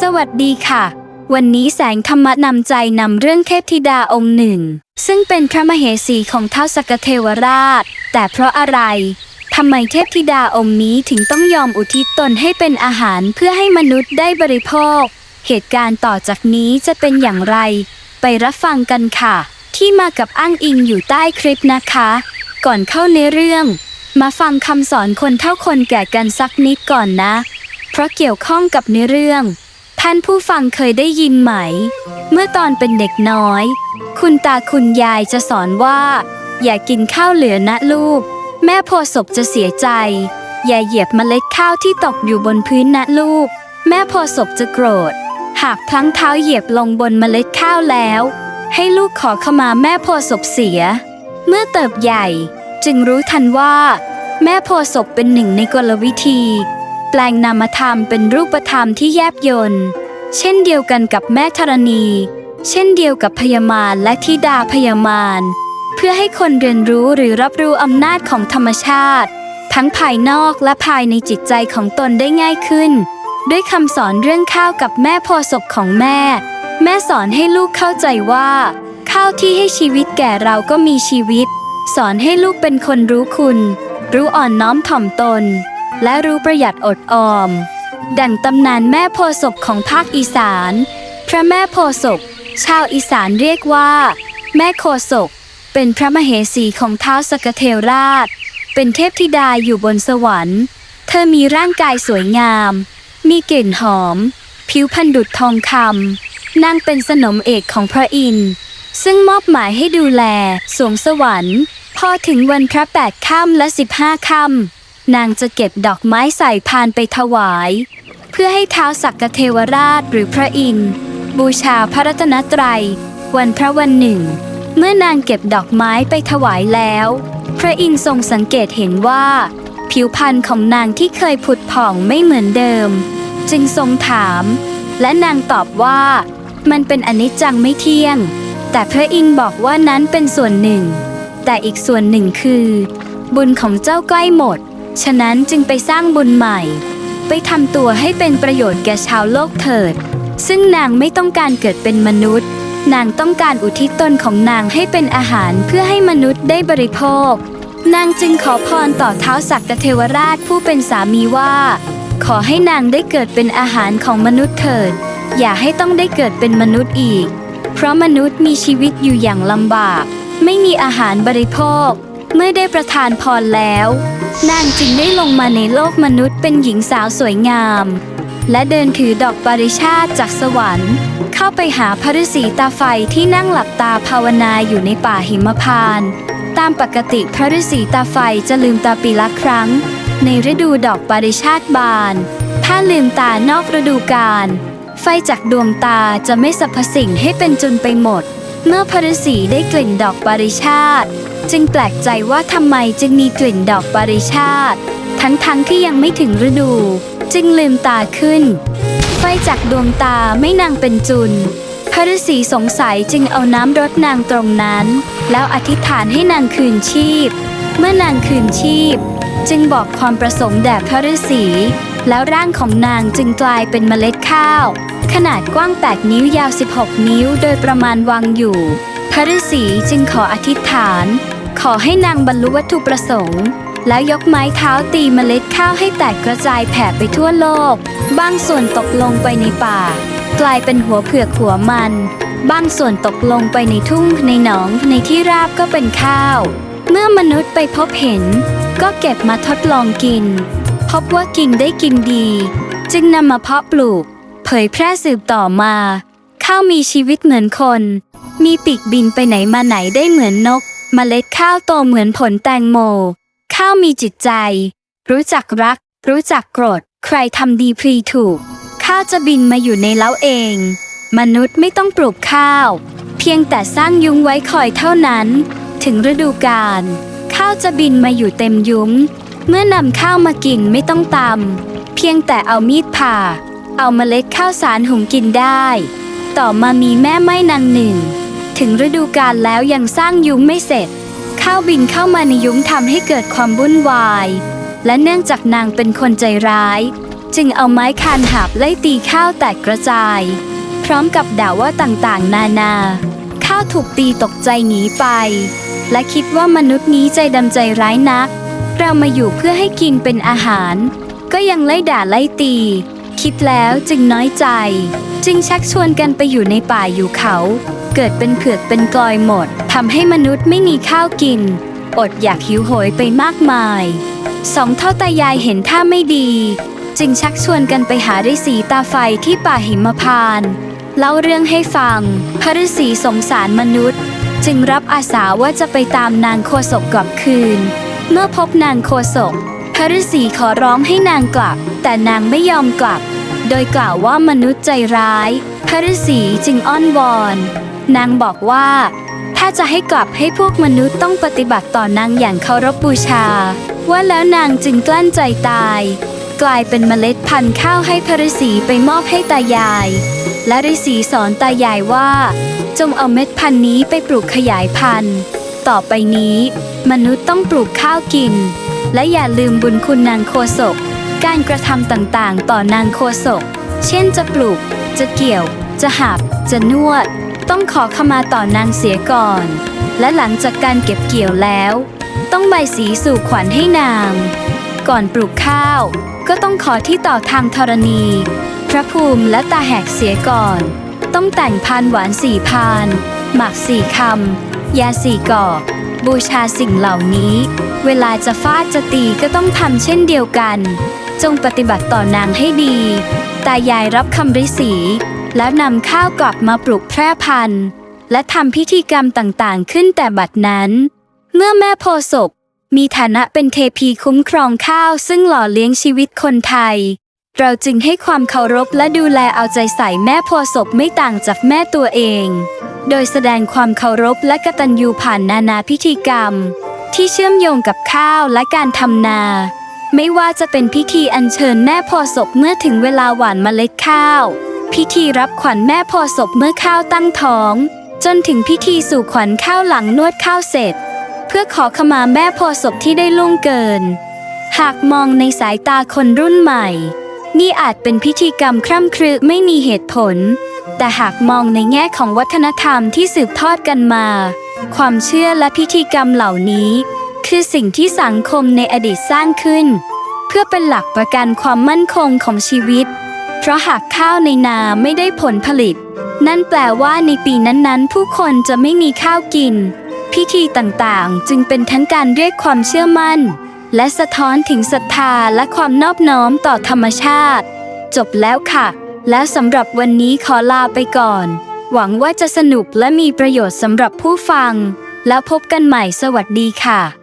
สวัสดีค่ะ วันนี้แสงธรรมนำใจนำเรื่องเทพธิดาองค์หนึ่ง ซึ่งเป็นพระมเหสีของท้าวสกกเทวราช แต่เพราะอะไรทำไมเทพธิดาองค์นี้ถึงต้องยอมอุทิศตนให้เป็นอาหารเพื่อให้มนุษย์ได้บริโภค เหตุการณ์ต่อจากนี้จะเป็นอย่างไร ไปรับฟังกันค่ะ ที่มากับอ้างอิงอยู่ใต้คลิปนะคะ ก่อนเข้าในเรื่อง มาฟังคำสอนคนเท่าคนแก่กันสักนิดก่อนนะ เพราะเกี่ยวข้องกับในเรื่อง ท่านผู้ฟังเคยได้ยินไหม เมื่อตอนเป็นเด็กน้อย คุณตาคุณยายจะสอนว่า อย่ากินข้าวเหลือนะลูก แม่โพธิ์ศพจะเสียใจ อย่าเหยียบเมล็ดข้าวที่ตกอยู่บนพื้นนะลูก แม่โพธิ์ศพจะโกรธ หากพลั้งเท้าเหยียบลงบนเมล็ดข้าวแล้ว ให้ลูกขอขมาแม่โพธิ์ศพเสีย เมื่อเติบใหญ่จึงรู้ทันว่า แม่โพธิ์ศพเป็นหนึ่งในกลวิธี แปลงนามธรรมเป็นรูปธรรมที่แยบยนต์ เช่นเดียวกันกับแม่ธรณี เช่นเดียวกับพยามารและธิดาพยามารเพื่อให้คนเรียนรู้หรือรับรู้อำนาจของธรรมชาติ ทั้งภายนอกและภายในจิตใจของตนได้ง่ายขึ้น ด้วยคำสอนเรื่องข้าวกับแม่โพธิ์ศพของแม่ แม่สอนให้ลูกเข้าใจว่า ข้าวที่ให้ชีวิตแก่เราก็มีชีวิต สอนให้ลูกเป็นคนรู้คุณ รู้อ่อนน้อมถ่อมตน และรู้ประหยัดอดออม ดั่งตำนานแม่โพศพของภาคอีสาน พระแม่โพศพชาวอีสานเรียกว่า แม่โคศก เป็นพระมเหสีของท้าวสกเทวราช เป็นเทพธิดาอยู่บนสวรรค์ เธอมีร่างกายสวยงาม มีกลิ่นหอม ผิวพรรณดุจทองคำนางเป็นสนมเอกของพระอินทร์ซึ่งมอบหมายให้ดูแลสวงสวรรค์ พอถึงวันพระแปดค่ำและสิบห้าค่ำ นางจะเก็บดอกไม้ใส่พานไปถวาย เพื่อให้ท้าวสักกเทวราชหรือพระอินทร์บูชาพระรัตนตรัย วันพระวันหนึ่ง เมื่อนางเก็บดอกไม้ไปถวายแล้ว พระอินทร์ทรงสังเกตเห็นว่า ผิวพรรณของนางที่เคยผุดผ่องไม่เหมือนเดิม จึงทรงถาม และนางตอบว่ามันเป็นอนิจจังไม่เที่ยง แต่พระอินทร์บอกว่านั้นเป็นส่วนหนึ่ง แต่อีกส่วนหนึ่งคือ บุญของเจ้าใกล้หมด ฉะนั้นจึงไปสร้างบุญใหม่ ไปทำตัวให้เป็นประโยชน์แก่ชาวโลกเถิด ซึ่งนางไม่ต้องการเกิดเป็นมนุษย์ นางต้องการอุทิศตนของนางให้เป็นอาหารเพื่อให้มนุษย์ได้บริโภค นางจึงขอพรต่อเท้าวสักกเทวราชผู้เป็นสามีว่า ขอให้นางได้เกิดเป็นอาหารของมนุษย์เถิด อย่าให้ต้องได้เกิดเป็นมนุษย์อีก เพราะมนุษย์มีชีวิตอยู่อย่างลำบาก ไม่มีอาหารบริโภค เมื่อได้ประทานพรแล้ว นางจึงได้ลงมาในโลกมนุษย์เป็นหญิงสาวสวยงาม และเดินถือดอกปาริชาติจากสวรรค์ เข้าไปหาพระฤาษีตาไฟที่นั่งหลับตาภาวนาอยู่ในป่าหิมพานต์ตามปกติพระฤาษีตาไฟจะลืมตาปีละครั้ง ในฤดูดอกปาริชาติบาน ถ้าลืมตานอกฤดูกาลไฟจากดวงตาจะไม่สรรพสิ่งให้เป็นจนไปหมด เมื่อพระฤาษีได้กลิ่นดอกปาริชาติ จึงแปลกใจว่าทำไมจึงมีกลิ่นดอกปริชาติ ทั้งๆทที่ยังไม่ถึงฤดู จึงลืมตาขึ้น ไฟจากดวงตาไม่นางเป็นจุนพระฤาษีสงสัยจึงเอาน้ำรดนางตรงนั้น แล้วอธิษฐานให้นางคืนชีพ เมื่อนางคืนชีพ จึงบอกความประสงค์แด่พระฤาษีแล้วร่างของนางจึงกลายเป็นเมล็ดข้าว ขนาดกว้าง 8 นิ้วยาว 16 นิ้วโดยประมาณวางอยู่ พระฤาษีจึงขออธิษฐาน ขอให้นางบรรลุวัตถุประสงค์ แล้วยกไม้เท้าตีเมล็ดข้าวให้แตกกระจายแผ่ไปทั่วโลก บางส่วนตกลงไปในป่า กลายเป็นหัวเผือกหัวมัน บางส่วนตกลงไปในทุ่งในหนองในที่ราบก็เป็นข้าว เมื่อมนุษย์ไปพบเห็น ก็เก็บมาทดลองกิน พบว่ากินได้กินดี จึงนำมาเพาะปลูก เผยแพร่สืบต่อมา ข้าวมีชีวิตเหมือนคน มีปีกบินไปไหนมาไหนได้เหมือนนก เมล็ดข้าวโตเหมือนผลแตงโม ข้าวมีจิตใจ รู้จักรัก รู้จักโกรธ ใครทำดีพรีถูก ข้าวจะบินมาอยู่ในเล้าเอง มนุษย์ไม่ต้องปลูกข้าว เพียงแต่สร้างยุ้งไว้คอยเท่านั้น ถึงฤดูกาลข้าวจะบินมาอยู่เต็มยุ้ง เมื่อนำข้าวมากินไม่ต้องตำเพียงแต่เอามีดผ่า เอาเมล็ดข้าวสารหุงกินได้ ต่อมามีแม่ไม้นางหนึ่ง ถึงฤดูกาลแล้วยังสร้างยุ้งไม่เสร็จ ข้าวบินเข้ามาในยุ้งทำให้เกิดความวุ่นวาย และเนื่องจากนางเป็นคนใจร้าย จึงเอาไม้คานหาบไล่ตีข้าวแตกกระจาย พร้อมกับด่าว่าต่างๆ นานา ข้าวถูกตีตกใจหนีไป และคิดว่ามนุษย์นี้ใจดำใจร้ายนัก เรามาอยู่เพื่อให้กินเป็นอาหาร ก็ยังไล่ด่าไล่ตี คิดแล้วจึงน้อยใจ จึงชักชวนกันไปอยู่ในป่าอยู่เขา เกิดเป็นเผือกเป็นกอยหมดทำให้มนุษย์ไม่มีข้าวกิน อดอยากหิวโหยไปมากมาย สองเท่าตายายเห็นท่าไม่ดี จึงชักชวนกันไปหาฤาษีตาไฟที่ป่าหิมพานต์เล่าเรื่องให้ฟัง พระฤาษีสงสารมนุษย์ จึงรับอาสาว่าจะไปตามนางโคศกกลับคืน เมื่อพบนางโคศก พระฤาษีขอร้องให้นางกลับ แต่นางไม่ยอมกลับ โดยกล่าวว่ามนุษย์ใจร้าย พระฤาษีจึงอ้อนวอน นางบอกว่า ถ้าจะให้กลับให้พวกมนุษย์ต้องปฏิบัติต่อนางอย่างเคารพบูชา ว่าแล้วนางจึงกลั้นใจตาย กลายเป็นเมล็ดพันธุ์ข้าวให้พระฤาษีไปมอบให้ตายาย และฤาษีสอนตายายว่า จงเอาเม็ดพันธุ์นี้ไปปลูกขยายพันธุ์ ต่อไปนี้ มนุษย์ต้องปลูกข้าวกิน และอย่าลืมบุญคุณนางโคศก การกระทำต่างๆ ต่อนางโคศก เช่นจะปลูกจะเกี่ยว จะหับ จะนวด ต้องขอขมาต่อนางเสียก่อน และหลังจากการเก็บเกี่ยวแล้ว ต้องใบสีสู่ขวัญให้นาง ก่อนปลูกข้าว ก็ต้องขอที่ต่อทางธรณี พระภูมิและตาแหกเสียก่อน ต้องแต่งพานหวานสี่พาน หมักสี่คำยาสี่กอกบูชาสิ่งเหล่านี้ เวลาจะฟาดจะตีก็ต้องทำเช่นเดียวกัน จงปฏิบัติต่อนางให้ดี ตายายรับคำริสี แล้วนำข้าวกลับมาปลูกแพร่พันธุ์ และทำพิธีกรรมต่างๆ ขึ้นแต่บัดนั้น เมื่อแม่โพศพมีฐานะเป็นเทพีคุ้มครองข้าวซึ่งหล่อเลี้ยงชีวิตคนไทย เราจึงให้ความเคารพและดูแลเอาใจใส่แม่โพธิ์ศพไม่ต่างจากแม่ตัวเอง โดยแสดงความเคารพและกตัญญูผ่านนานาพิธีกรรม ที่เชื่อมโยงกับข้าวและการทำนาไม่ว่าจะเป็นพิธีอัญเชิญแม่โพธิ์ศพเมื่อถึงเวลาหว่านเมล็ดข้าว พิธีรับขวัญแม่พธิ์ศพเมื่อข้าวตั้งท้อง จนถึงพิธีสู่ขวัญข้าวหลังนวดข้าวเสร็จ เพื่อขอขมาแม่พธิ์ศพที่ได้ล่วงเกิน หากมองในสายตาคนรุ่นใหม่ นี่อาจเป็นพิธีกรรมคร่ำครึไม่มีเหตุผล แต่หากมองในแง่ของวัฒนธรรมที่สืบทอดกันมา ความเชื่อและพิธีกรรมเหล่านี้ คือสิ่งที่สังคมในอดีตสร้างขึ้น เพื่อเป็นหลักประกันความมั่นคงของชีวิต เพราะหากข้าวในนาไม่ได้ผลผลิต นั่นแปลว่าในปีนั้นๆ ผู้คนจะไม่มีข้าวกิน พิธีต่างๆ จึงเป็นทั้งการเรียกความเชื่อมั่น และสะท้อนถึงศรัทธาและความนอบน้อมต่อธรรมชาติ จบแล้วค่ะ แล้วสำหรับวันนี้ขอลาไปก่อน หวังว่าจะสนุกและมีประโยชน์สำหรับผู้ฟัง แล้วพบกันใหม่สวัสดีค่ะ